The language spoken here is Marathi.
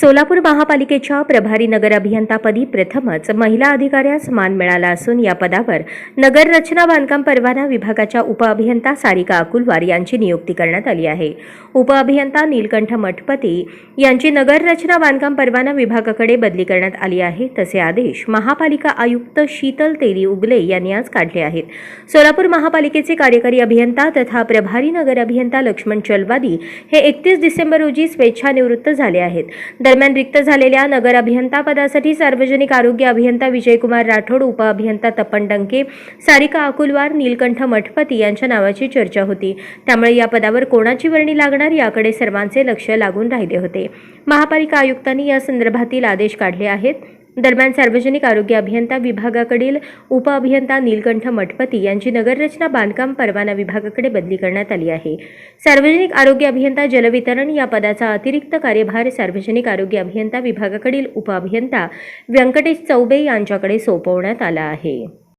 सोलापूर महापालिकेच्या प्रभारी नगर अभियंतापदी प्रथमच महिला अधिकाऱ्यास मान मिळाला असून या पदावर नगर रचना बांधकाम परवाना विभागाच्या उपअभियंता सारिका अकुलवार यांची नियुक्ती करण्यात आली आहे. उपअभियंता नीलकंठ मठपती यांची नगर रचना बांधकाम परवाना विभागाकडे बदली करण्यात आली आहे तसे आदेश महापालिका आयुक्त शीतल तेली उगले यांनी आज काढले आहेत. सोलापूर महापालिकेचे कार्यकारी अभियंता तथा प्रभारी नगर अभियंता लक्ष्मण चलवादी हे एकतीस डिसेंबर रोजी स्वेच्छानिवृत्त झाले आहेत. दरम्यान रिक्त झालेल्या नगर अभियंता पदासाठी सार्वजनिक आरोग्य अभियंता विजयकुमार राठोड उपअभियंता तपन डंके सारिका अकुलवार नीलकंठ मठपती यांच्या नावाची चर्चा होती. त्यामुळे या पदावर कोणाची वर्णी लागणार याकडे सर्वांचे लक्ष लागून राहिले होते. महापालिका आयुक्तांनी या संदर्भातील आदेश काढले आहेत. दरम्यान सार्वजनिक आरोग्य अभियंता विभागाकडील उपअभियंता नीलकंठ मठपती यांची नगररचना बांधकाम परवाना विभागाकडे बदली करण्यात आली आहे. सार्वजनिक आरोग्य अभियंता जलवितरण या पदाचा अतिरिक्त कार्यभार सार्वजनिक आरोग्य अभियंता विभागाकडील उपअभियंता व्यंकटेश चौबे यांच्याकडे सोपवण्यात आला आहे.